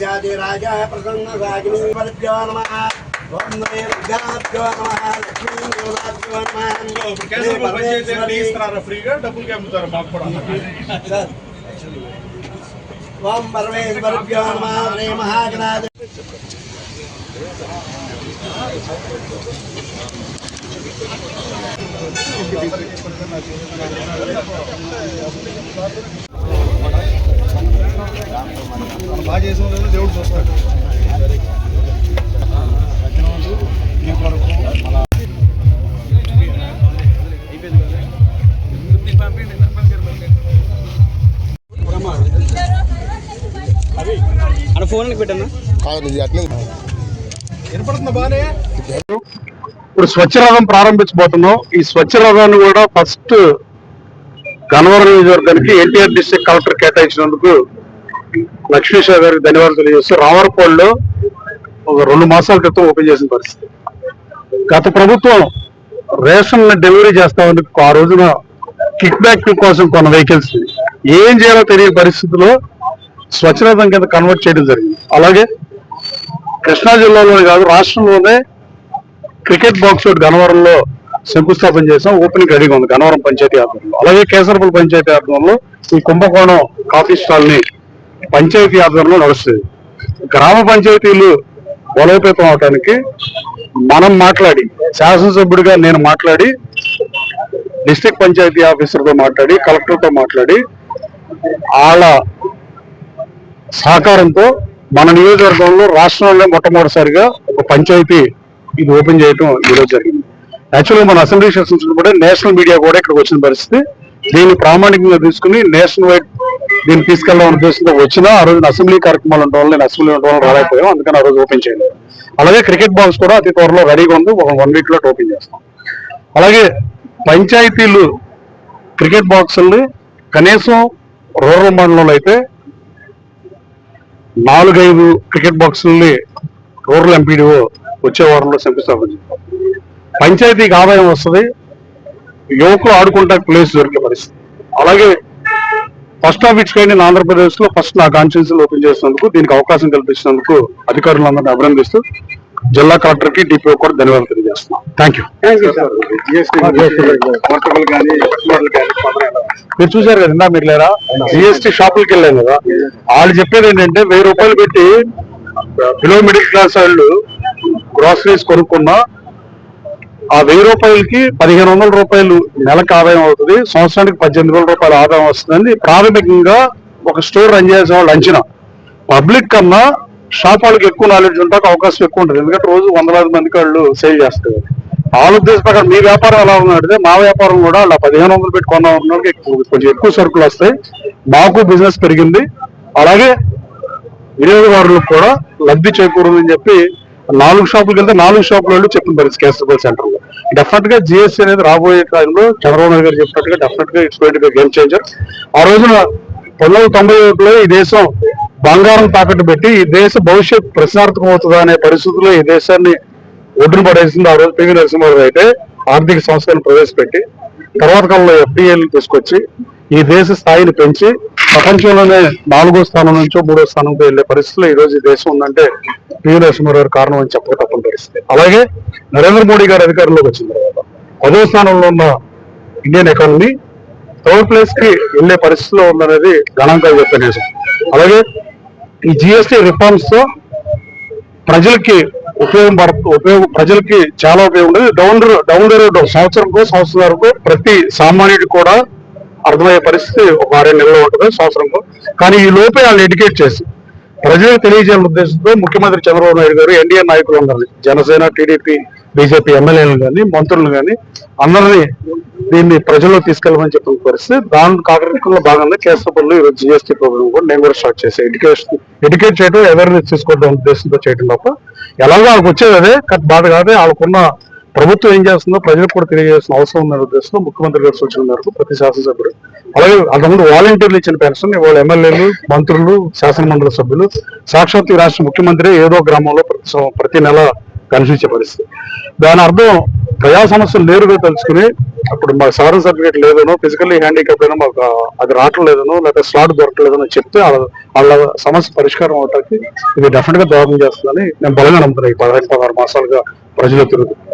Jadi raja ya, pertengah raja ini. ఫ్రీగా డబ్బులకి అమ్ముతారు మాకు కూడా ఓం పరమేశ్వరభ్యో నమ శ్రీ మహాగణాధ బాగా చేసిన దేవుడు చూస్తాడు. ఇప్పుడు స్వచ్ఛ రథం ప్రారంభించబోతున్నాం. ఈ స్వచ్ఛ రథాన్ని కూడా ఫస్ట్ గన్నవరం నియోజకవర్గానికి ఎన్టీఆర్ డిస్ట్రిక్ట్ కలెక్టర్ కేటాయించినందుకు లక్ష్మీశ్వర గారికి ధన్యవాదాలు తెలియజేస్తూ రావరకోడ్లో ఒక రెండు మాసాల క్రితం ఓపెన్ చేసిన పరిస్థితి. గత ప్రభుత్వం రేషన్ డెలివరీ చేస్తామని ఆ రోజున కిక్ బ్యాక్ కోసం కొన్న వెహికల్స్ ఏం చేయాలో తెలియని పరిస్థితిలో స్వచ్ఛరథం కింద కన్వర్ట్ చేయడం జరిగింది. అలాగే కృష్ణా జిల్లాలోనే కాదు రాష్ట్రంలోనే క్రికెట్ బాక్స్ ఒకటి గనవరంలో శంకుస్థాపన చేసాం ఓపెనింగ్ రెడీగా ఉంది. గనవరం పంచాయతీ ఆధ్వర్యంలో. అలాగే కేసరపల్లి పంచాయతీ ఆధ్వర్యంలో ఈ కుంభకోణం కాఫీ స్టాల్ని పంచాయతీ ఆధ్వర్యంలో నడుస్తుంది. గ్రామ పంచాయతీలు బలోపేతం అవడానికి మనం మాట్లాడి శాసనసభ్యుడిగా నేను మాట్లాడి డిస్ట్రిక్ట్ పంచాయతీ ఆఫీసర్తో మాట్లాడి కలెక్టర్తో మాట్లాడి వాళ్ళ సహకారంతో మన నియోజకవర్గంలో రాష్ట్రంలో మొట్టమొదటిసారిగా ఒక పంచాయతీ ఇది ఓపెన్ చేయడం ఈరోజు జరిగింది. యాక్చువల్గా మన అసెంబ్లీ సెషన్స్ కూడా నేషనల్ మీడియా కూడా ఇక్కడికి వచ్చిన పరిస్థితి. దీన్ని ప్రామాణికంగా తీసుకుని నేషనల్ వైడ్ దీన్ని తీసుకెళ్ళాలనే ఉద్దేశంతో వచ్చినా ఆ రోజు అసెంబ్లీ కార్యక్రమాలు ఉండడం వల్ల నేను అసెంబ్లీ ఉండడం వల్ల రాలేకపోయాం అందుకని ఆ రోజు ఓపెన్ చేయలేదు. అలాగే క్రికెట్ బాక్స్ కూడా అతి త్వరలో రెడీగా ఉంది. ఒక వన్ వీక్లో ఓపెన్ చేస్తాం. అలాగే పంచాయతీలు క్రికెట్ బాక్సుల్ని కనీసం రూరల్ మండలంలో అయితే నాలుగైదు క్రికెట్ బాక్సుల్ని రూరల్ ఎంపీడీఓ వచ్చే వారంలో శంకుస్థాపన పంచాయతీకి ఆదాయం వస్తుంది. యువకులు ఆడుకుంటా ప్లేస్ దొరికే పరిస్థితి. అలాగే ఫస్ట్ ఆఫ్ ఇట్స్ కైండ్ ఆంధ్రప్రదేశ్లో ఫస్ట్ నా కాన్స్టిట్యూన్సీ ఓపెన్ చేసినందుకు దీనికి అవకాశం కల్పించినందుకు అధికారులందరినీ అభినందిస్తూ జిల్లా కలెక్టర్కి డిపిఓ కూడా ధన్యవాదాలు తెలియజేస్తున్నాం. థ్యాంక్ యూ కస్టమర్లు కానీ మీరు చూసారు కదా ఇందా మీరు లేరా? జిఎస్టీ షాపులకి వెళ్ళాం కదా. వాళ్ళు చెప్పేది ఏంటంటే వెయ్యి రూపాయలు పెట్టి బిలో మిడిల్ క్లాస్ వాళ్ళు గ్రాసరీస్ కొనుక్కున్నా ఆ వెయ్యి రూపాయలకి పదిహేను వందల రూపాయలు నెలకు ఆదాయం అవుతుంది. సంవత్సరానికి పద్దెనిమిది వేల రూపాయల ఆదాయం వస్తుందని ప్రాథమికంగా ఒక స్టోర్ రన్ చేసే వాళ్ళు అంచనా. పబ్లిక్ కన్నా షాప్ వాళ్ళకి ఎక్కువ నాలెడ్జ్ ఉంటాక అవకాశం ఎక్కువ ఉంటుంది. ఎందుకంటే రోజు వందలాది మందికి వాళ్ళు సేల్ చేస్తారు. వాళ్ళ ఉద్దేశం ప్రకారం మీ వ్యాపారం ఎలా ఉన్నది మా వ్యాపారం కూడా అలా పదిహేను వందలు పెట్టి కొన్నా ఉన్న వాళ్ళకి ఎక్కువ- కొంచెం ఎక్కువ సరుకులు వస్తాయి. మాకు బిజినెస్ పెరిగింది. అలాగే వినియోగదారులకు కూడా లబ్ధి చేకూరుందని చెప్పి నాలుగు షాపులకు వెళ్తే నాలుగు షాపుల వాళ్ళు చెప్పిన పరిస్థితి కేసరపల్లి సెంటర్లో. డెఫినెట్గా జిఎస్టీ అనేది రాబోయే టైంలో చంద్రబాబు నాయుడు గారు చెప్పినట్టుగా డెఫినెట్గా ఇట్స్ గోయింగ్ గేమ్ చేంజర్ ఆ రోజున పంతొమ్మిది వందల తొంభై ఒకటిలో ఈ దేశం బంగారం తాకట్టు పెట్టి ఈ దేశ భవిష్యత్ ప్రశ్నార్థకం అవుతుందా అనే పరిస్థితుల్లో ఈ దేశాన్ని ఒడ్డును పడేసింది ఆ రోజు పివి నరసింహారావు అయితే ఆర్థిక సంస్థలను ప్రవేశపెట్టి తర్వాత కాలంలో ఎఫ్డిఏలు తీసుకొచ్చి ఈ దేశ స్థాయిని పెంచి ప్రపంచంలోనే నాలుగో స్థానం నుంచో మూడో స్థానంతో వెళ్ళే పరిస్థితిలో ఈ రోజు ఈ దేశం ఉందంటే పివి నరసింహారావు గారు కారణం అని చెప్పక తప్పని పరిస్థితి. అలాగే నరేంద్ర మోడీ గారు అధికారంలోకి వచ్చిన తర్వాత పదో స్థానంలో ఉన్న ఇండియన్ ఎకానమీ థర్డ్ ప్లేస్కి వెళ్ళే పరిస్థితిలో ఉందనేది గణాంకాలు చెప్పే నిజం అలాగే ఈ జిఎస్టీ రిఫార్మ్స్తో ప్రజలకి ఉపయోగం పడ- ఉపయోగం ప్రజలకి చాలా ఉపయోగం ఉండదు. డౌన్ డౌన్ ద రోడ్ సంవత్సరంకో సంవత్సరాలకు ప్రతి సామాన్యుడికి కూడా అర్థమయ్యే పరిస్థితి ఒక ఆరే నెలలో ఉంటుంది సంవత్సరంలో. కానీ ఈ లోపే వాళ్ళు ఎడ్యుకేట్ చేసి ప్రజలకు తెలియజేయాలని ఉద్దేశంతో ముఖ్యమంత్రి చంద్రబాబు నాయుడు గారు ఎన్డీఏ నాయకులందరినీ జనసేన టీడీపీ బీజేపీ ఎమ్మెల్యేలు కానీ మంత్రులు కానీ అందరినీ దీన్ని ప్రజల్లో తీసుకెళ్ళమని చెప్పిన పరిస్థితి. దాని కార్యక్రమంలో భాగంగా కేసరపల్లి ఈరోజు జిఎస్టీ ప్రోగ్రామ్ కూడా నేను కూడా స్టార్ట్ చేశాను. ఎడ్యుకేషన్ ఎడ్యుకేట్ చేయడం అవేర్నెస్ తీసుకోవడం ఉద్దేశంతో చేయడం తప్ప ఎలాగో వాళ్ళకి వచ్చేది అదే కట్ బాధ కాదే వాళ్ళకున్న ప్రభుత్వం ఏం చేస్తుందో ప్రజలకు కూడా తెలియజేసిన అవసరం ఉన్న ఉద్దేశంతో ముఖ్యమంత్రి గారు సూచన మేరకు ప్రతి శాసనసభ్యుడు అలాగే అంతకుముందు వాలంటీర్లు ఇచ్చిన పెన్షన్ ఇవాళ ఎమ్మెల్యేలు మంత్రులు శాసనమండలి సభ్యులు సాక్షాత్ రాష్ట్ర ముఖ్యమంత్రి ఏదో గ్రామంలో ప్రతి ప్రతి నెల కనిపించే పరిస్థితి. దాని అర్థం ప్రజా సమస్యలు నేరుగా తెలుసుకుని అప్పుడు మాకు సవరణ సర్టిఫికేట్ లేదనో ఫిజికల్లీ హ్యాండిక్యాప్ అయినా మాకు ఆ- అది రావట్లేదనో లేకపోతే స్లాట్ దొరకలేదనో చెప్తే వాళ్ళ వాళ్ళ సమస్య పరిష్కారం అవటానికి ఇది డెఫినెట్గా దోహదం చేస్తుందని నేను బలంగా నమ్ముతున్నాను ఈ పదహైదు పదహారు మాసాలుగా ప్రజలు తిరుగుతుంది